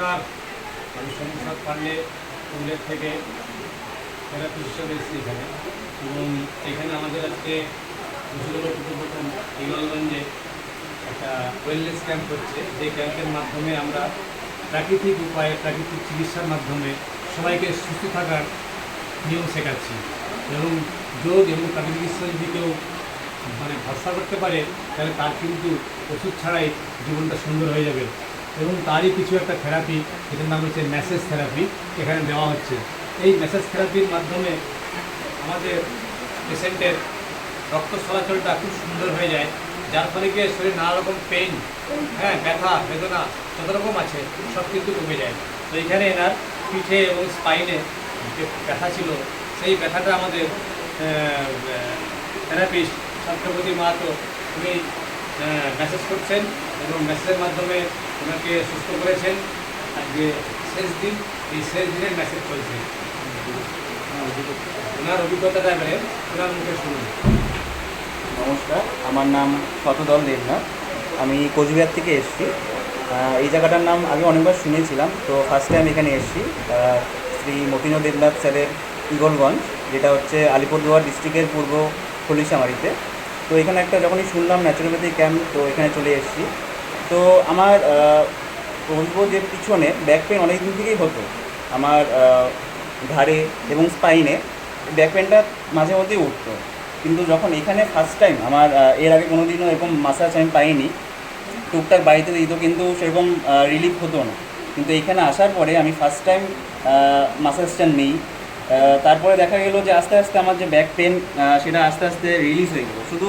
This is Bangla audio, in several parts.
নমস্কার আমি সমস্যা পান্ডে থেকে থেরাপি হিসেবে এসেছি এখানে। এবং এখানে আমাদের আজকে প্রথম একটা ওয়েলনেস ক্যাম্প হচ্ছে। যে ক্যাম্পের মাধ্যমে আমরা প্রাকৃতিক উপায়ে প্রাকৃতিক চিকিৎসার মাধ্যমে সবাইকে সুস্থ থাকার নিয়ম শেখাচ্ছি। এবং যোগ এবং প্রাকৃতিক চিকিৎসা যদি কেউ মানে ভরসা করতে পারে, তাহলে তার কিন্তু ওষুধ ছাড়াই জীবনটা সুন্দর হয়ে যাবে। এবং তারই কিছু একটা থেরাপি যেটার নাম হচ্ছে ম্যাসেজ থেরাপি এখানে দেওয়া হচ্ছে। এই ম্যাসেজ থেরাপির মাধ্যমে আমাদের পেশেন্টের রক্ত চলাচলটা খুব সুন্দর হয়ে যায়, যার ফলে গিয়ে শরীরে নানা রকম পেন হ্যাঁ ব্যথা, বেদনা যত রকম আছে, সব কিন্তু কমে যায়। তো এখানে এনার পিঠে এবং স্পাইনে যে ব্যথা ছিল, সেই ব্যথাটা আমাদের থেরাপিস্ট ছাত্রপতি মাহাতো, উনি মেসেজ করছেন এবং মেসেজের মাধ্যমে ওনাকে সুস্থ করেছেন। আজকে শেষ দিন, এই শেষ দিনের মেসেজ চলছে। ওনার অভিজ্ঞতাটা এবারে ওনার মুখে শুনুন। নমস্কার, আমার নাম শতদল দেবনাথ। আমি কোচবিহার থেকে এসেছি। এই জায়গাটার নাম আমি অনেকবার শুনেছিলাম, তো ফার্স্ট টাইম এখানে এসেছি। শ্রী মতিন দেবনাথ স্যারের ইগলগঞ্জ, যেটা হচ্ছে আলিপুরদুয়ার ডিস্ট্রিক্টের পূর্ব খলিশামারিতে তো এখানে একটা যখনই শুনলাম ন্যাচুরোপ্যাথি ক্যাম্প তো এখানে চলে এসেছি। তো আমার বলব যে পিছনে ব্যাক পেন অনেক দিন থেকেই হতো। আমার ঘাড়ে এবং স্পাইনে ব্যাক পেনটা মাঝে মধ্যেই উঠতো। কিন্তু যখন এখানে ফার্স্ট টাইম আমার এর আগে কোনো দিনও এরকম মাসাজ আমি পাইনি। টুকটাক বাড়িতে দিত, কিন্তু সেরকম রিলিফ হতো না। কিন্তু এখানে আসার পরে আমি ফার্স্ট টাইম মাসাজটা নেই। তারপরে দেখা গেল যে আস্তে আস্তে আমার যে ব্যাক পেন সেটা আস্তে আস্তে রিলিজ হয়ে গেলো। শুধু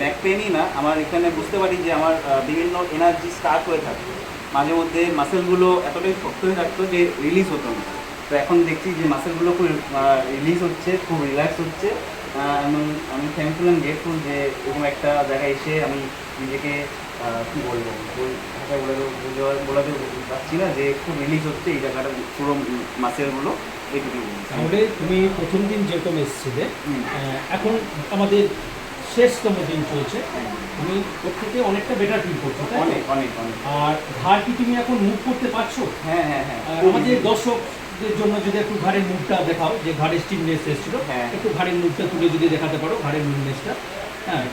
ব্যাক পেনই না, আমার এখানে বুঝতে পারি যে আমার বিভিন্ন এনার্জি স্টার্ট হয়ে থাকতো। মাঝে মধ্যে মাসেলগুলো এতটাই শক্ত হয়ে থাকতো যে রিলিজ হতো না। তো এখন দেখছি যে মাসেলগুলো খুব রিলিজ হচ্ছে, খুব রিল্যাক্স হচ্ছে। আমি আমি থ্যাঙ্কফুল অ্যান্ড গ্রেটফুল যে এরকম একটা জায়গায় এসে আমি নিজেকে কী বলব বল ভাষায় বলে দেবো- বোঝা- বলাতে পারছি না যে একটু রিলিজ হচ্ছে এই জায়গাটা পুরো মাসেলগুলো এইটুকু। তাহলে তুমি প্রথম দিন যেরকম এসেছিলে। এখন আমাদের শেষতম দিন চলছে। তুমি ওর থেকে অনেকটা বেটার ফিল করছ অনেক অনেক অনেক। আর ঘাড় কি তুমি এখন মুভ করতে পারছ? হ্যাঁ হ্যাঁ হ্যাঁ। আমাদের। দর্শকদের জন্য যদি একটু ঘাড়ের মুভটা দেখাও যে ঘাড়ের স্টিমনেস এসেছিল হ্যাঁ। একটু ঘাড়ের মুভটা তুলে যদি দেখাতে পারো ঘাড়ের মুভনেসটা হ্যাঁ।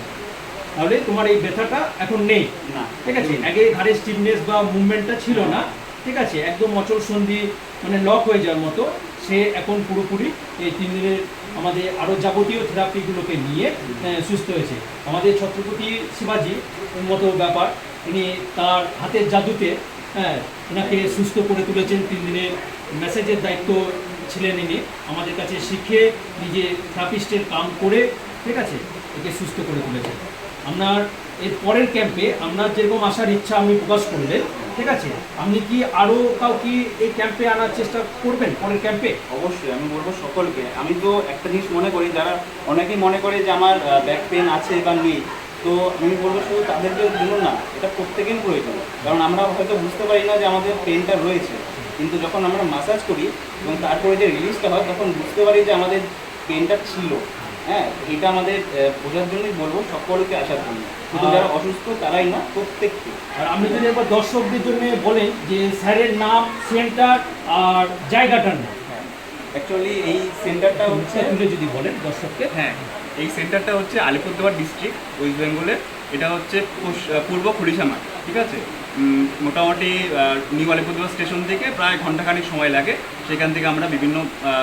তাহলে তোমার এই ব্যথাটা এখন নেই। না। ঠিক আছে? আগে ঘাড়ের স্টিফনেস বা মুভমেন্টটা ছিল না। ঠিক আছে? একদম অচল সন্ধি মানে লক হয়ে যাওয়ার মতো সে এখন পুরোপুরি এই তিন দিনের আমাদের আরও যাবতীয় থেরাপিগুলোকে নিয়ে সুস্থ হয়েছে। আমাদের ছত্রপতি শিবাজি উন্নত ব্যাপার, তিনি তার হাতের জাদুতে হ্যাঁ ওনাকে সুস্থ করে তুলেছেন। তিন দিনের মেসেজের দায়িত্ব ছিলেন ইনি। আমাদের কাছে শিখে নিজে থেরাপিস্টের কাম করে, ঠিক আছে, একে সুস্থ করে তুলেছেন। আপনার এর পরের ক্যাম্পে আপনার যেরকম আসার ইচ্ছা আপনি প্রকাশ করলেন, ঠিক আছে? আপনি কি আরও কাউকে এই ক্যাম্পে আনার চেষ্টা করবেন পরের ক্যাম্পে অবশ্যই, আমি বলব সকলকে। আমি তো একটা জিনিস মনে করি, যারা অনেকেই মনে করে যে আমার ব্যাক পেন আছে বা নেই, তো আমি বলব শুধু তাদেরকে জন্য না, এটা প্রত্যেকের প্রয়োজন। কারণ আমরা হয়তো বুঝতে পারি না যে আমাদের পেনটা রয়েছে, কিন্তু যখন আমরা মাসাজ করি এবং তারপরে যে রিলিজটা হয়, তখন বুঝতে পারি যে আমাদের পেনটা ছিল। হ্যাঁ এটা আমাদের বোঝার জন্যই বলব সকলকে আসার জন্য। শুধু যারা অসুস্থ তারাই না প্রত্যেককে। আর আপনি যদি একবার দর্শকদের জন্য বলেন যে স্যারের নাম সেন্টার আর জায়গাটার নাম। অ্যাকচুয়ালি এই সেন্টারটা হচ্ছে তুলে যদি বলেন দর্শককে। হ্যাঁ এই সেন্টারটা হচ্ছে আলিপুরদুয়ার ডিস্ট্রিক্ট ওয়েস্ট বেঙ্গলের এটা হচ্ছে পূর্ব খুলিশামার ঠিক আছে? মোটামুটি নিউ আলিপুরদুয়ার স্টেশন থেকে প্রায় ঘন্টাখানিক সময় লাগে। সেখান থেকে আমরা বিভিন্ন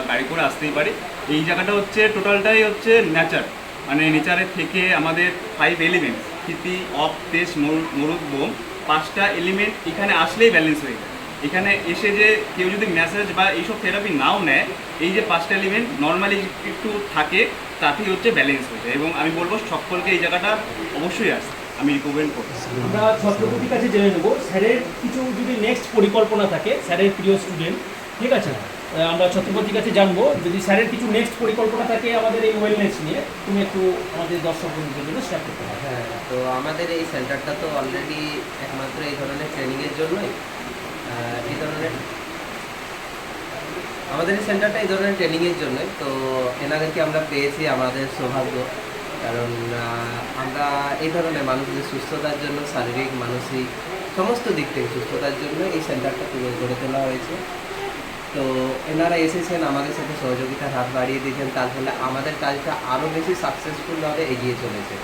গাড়ি করে আসতেই পারি। এই জায়গাটা হচ্ছে, টোটালটাই হচ্ছে নেচার মানে নেচারের থেকে আমাদের ফাইভ এলিমেন্টস স্থিতি অফ তেজ মরুদ বোম, পাঁচটা এলিমেন্ট এখানে আসলেই ব্যালেন্স হয়ে যায়। এখানে এসে যে কেউ যদি মেসেজ বা এইসব থেরাপি নাও নেয়, এই যে পাঁচটা এলিমেন্ট নর্মালি একটু থাকে, তাতেই হচ্ছে ব্যালেন্স হয়ে যায়। এবং আমি বলব, সকলকে এই জায়গাটা অবশ্যই আসতে। আমি রিকমেন্ড করছি। আমরা ছত্রপতির কাছে জেনে নেব স্যারের কিছু যদি নেক্সট পরিকল্পনা থাকে স্যারের প্রিয় স্টুডেন্ট ঠিক আছে? আমরা ছত্রপতির কাছে জানব যদি স্যারের কিছু নেক্সট পরিকল্পনা থাকে আমাদের এই ওয়েলনেস নিয়ে তুমি একটু আমাদের দর্শক বন্ধুদের জন্য শেয়ার করতে পারো। হ্যাঁ তো আমাদের এই সেন্টারটা তো অলরেডি একমাত্র এই ধরনের ট্রেনিংয়ের জন্যই। আহ, এই ধরনের আমাদের এই সেন্টারটা এই ধরনের ট্রেনিংয়ের জন্যই তো এনাদেরকে আমরা পেয়েছি আমাদের সৌভাগ্য? কারণ আমরা এই ধরনের মানুষদের সুস্থতার জন্য, শারীরিক, মানসিক সমস্ত দিক থেকে সুস্থতার জন্য এই সেন্টারটা গড়ে তোলা হয়েছে। তো এনারা এসেছেন, আমাদের সাথে সহযোগিতার হাত বাড়িয়ে দিয়েছেন, তার ফলে আমাদের কাজটা আরও বেশি সাকসেসফুলভাবে এগিয়ে চলেছে।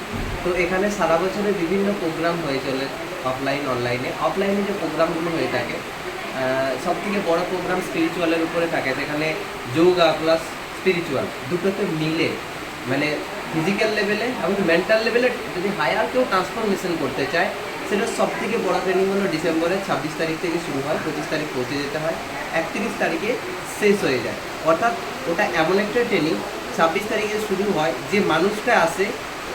তো এখানে সারা বছরে বিভিন্ন প্রোগ্রাম হয়ে চলে অফলাইন অনলাইনে অফলাইনে যে প্রোগ্রামগুলো হয়ে থাকে সব থেকে বড় প্রোগ্রাম স্পিরিচুয়ালের উপরে থাকে সেখানে যোগা প্লাস স্পিরিচুয়াল দুটোতে মিলে মানে ফিজিক্যাল লেভেলে এবং মেন্টাল লেভেলে যদি হায়ার কেউ ট্রান্সফরমেশন করতে চায়, সেটা সব থেকে বড় ট্রেনিং হলো ডিসেম্বরের ছাব্বিশ তারিখ থেকে শুরু হয়, পঁচিশ তারিখ পৌঁছে যেতে হয়, একত্রিশ তারিখে শেষ হয়ে যায়। অর্থাৎ ওটা এমন একটা ট্রেনিং ছাব্বিশ তারিখে শুরু হয়, যে মানুষটা আসে,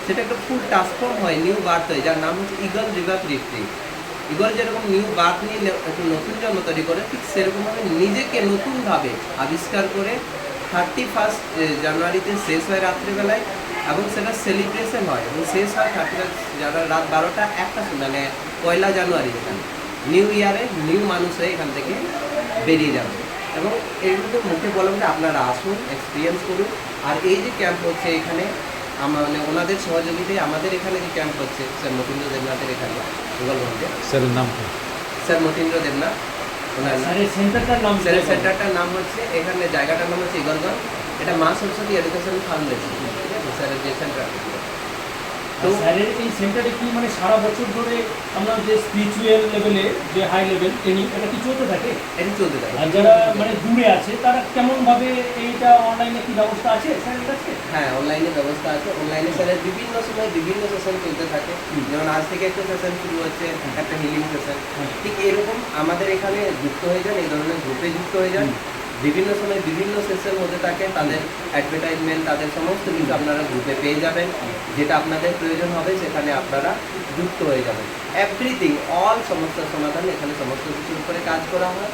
সেটা একটা ফুল ট্রান্সফর্ম হয় নিউ বার্থ হয়, যার নাম হচ্ছে ইগল রিভার রিট্রিট ইগল যেরকম নিউ বার্থ নিয়ে একটা নতুন জন্ম তৈরি করে, ঠিক সেরকমভাবে নিজেকে নতুনভাবে আবিষ্কার করে থার্টি ফার্স্ট জানুয়ারিতে শেষ হয় রাত্রিবেলায় এবং সেটা সেলিব্রেশন হয় এবং শেষ হয় থার্টি জানুয়ারি রাত বারোটা একটা মানে পয়লা জানুয়ারি যেখানে নিউ ইয়ারে নিউ মানুষ হয়ে এখান থেকে বেরিয়ে যাবে। এবং এগুলো তো মুখে বললাম যে আপনারা আসুন এক্সপিরিয়েন্স করুন। আর এই যে ক্যাম্প হচ্ছে এখানে আমার মানে ওনাদের সহযোগিতায় আমাদের এখানে যে ক্যাম্প হচ্ছে স্যার মতীন্দ্র দেবনাথের এখানে গোপালগঞ্জে স্যারের নাম স্যার মতীন্দ্র দেবনাথ ওনার। সেন্টারটার নাম স্যারের সেন্টারটার নাম হচ্ছে এখানে জায়গাটার নাম হচ্ছে ইগলগঞ্জ। এটা মা সরস্বতী এডুকেশন ফাউন্ডেশন। স্যারের যে সেন্টার তো স্যারের এই সেন্টারে কি মানে সারা বছর ধরে আমরা যে স্পিরিচুয়াল লেভেলে যে হাই লেভেল ট্রেনিং এটা কি চলতে থাকে? এটা চলতে থাকে। আর যারা মানে দূরে আছে তারা কেমন এইটা অনলাইনে কি ব্যবস্থা আছে স্যারের কাছে? হ্যাঁ অনলাইনে ব্যবস্থা আছে। অনলাইনে স্যারের বিভিন্ন সময় বিভিন্ন সেশন চলতে থাকে। যেমন আজ থেকে একটা সেশন শুরু হচ্ছে একটা হিলিং সেশন ঠিক এরকম আমাদের এখানে যুক্ত হয়ে যান এই ধরনের গ্রুপে যুক্ত হয়ে যান। বিভিন্ন সময় বিভিন্ন সেশন হতে থাকে, তাদের অ্যাডভার্টাইজমেন্ট তাদের সমস্ত কিছু আপনারা গ্রুপে পেয়ে যাবেন। যেটা আপনাদের প্রয়োজন হবে, সেখানে আপনারা যুক্ত হয়ে যাবেন। এভরিথিং অল সমস্যার সমাধান এখানে সমস্ত কিছুর উপরে কাজ করা হয়।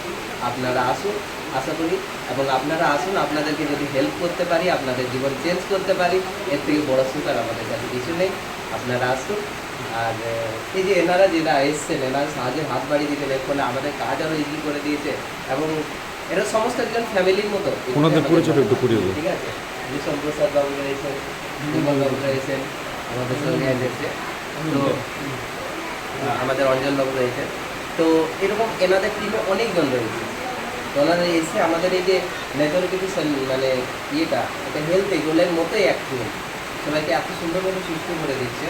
আপনারা আসুন, আশা করি, এবং আপনারা আসুন, আপনাদেরকে যদি হেল্প করতে পারি, আপনাদের জীবন চেঞ্জ করতে পারি, এর থেকে বড় সুতার আমাদের কাছে কিছু নেই। আপনারা আসুন, আর এই যে এনারা যেটা এসছেন, এনারা সাহায্যের হাত বাড়িয়ে দিয়েছেন এর ফলে আমাদের কাজ আরও ইজি করে দিয়েছে। এবং এরা সমস্ত একজন ফ্যামিলির মতো। ওনাদের পরিচয়টা একটু করিয়ে ঠিক আছে? প্রসাদ বাবু রয়েছেন বিমল বাবু রয়েছেন আমাদের সঙ্গে এসেছে। তো আমাদের অঞ্জন বাবু রয়েছেন। তো এরকম এনাদের টিমে অনেকজন রয়েছে। তো ওনারা এসে আমাদের এই যে নেচারোপিটিশন মানে ইয়েটা এটা হেলথ এগুলোর মতোই অ্যাক্টিভ সবাইকে এত সুন্দরভাবে সুস্থ করে দিচ্ছে।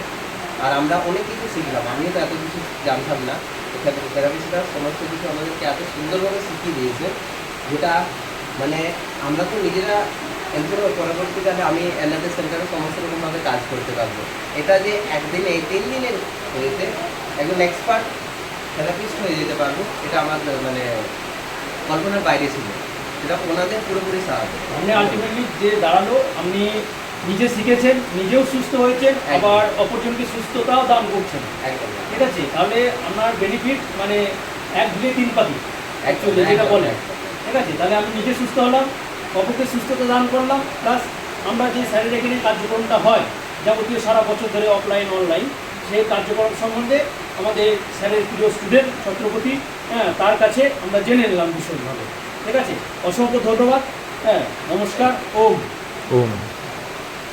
আর আমরা অনেক কিছু শিখলাম। আমিও তো এত কিছু জানতাম না। এখানে থেরাপিস্টরা সমস্ত কিছু আমাদেরকে এত সুন্দরভাবে শিখিয়ে দিয়েছে। যেটা মানে আমরা তো নিজেরা এরপরে পরবর্তীকালে আমি এনাদের সেন্টারে সমস্ত রকমভাবে কাজ করতে পারব। এটা যে একদিনে এই তিন দিনের হয়েছে একজন এক্সপার্ট থেরাপিস্ট হয়ে যেতে পারব এটা আমার মানে কল্পনার বাইরে ছিল। সেটা ওনাদের পুরোপুরি সাহায্য। মানে আলটিমেটলি যে দাঁড়াল আপনি নিজে শিখেছেন নিজেও সুস্থ হয়েছেন আবার অপরজনকে সুস্থতাও দান করছেন। একদম। ঠিক আছে? তাহলে আপনার বেনিফিট মানে এক দুয়ে তিন পাতি। অ্যাকচুয়ালি যেটা বলে। ঠিক আছে? তাহলে আমি নিজে সুস্থ হলাম অপরকে সুস্থতা দান করলাম প্লাস আমরা যে স্যারের এখানে কার্যক্রমটা হয়, যাবতীয় সারা বছর ধরে অফলাইন অনলাইন সেই কার্যক্রম সম্বন্ধে আমাদের স্যারের প্রিয় স্টুডেন্ট ছত্রপতি হ্যাঁ তার কাছে আমরা জেনে নিলাম বিশেষভাবে। ঠিক আছে? অসংখ্য ধন্যবাদ হ্যাঁ নমস্কার, ওম। ওম।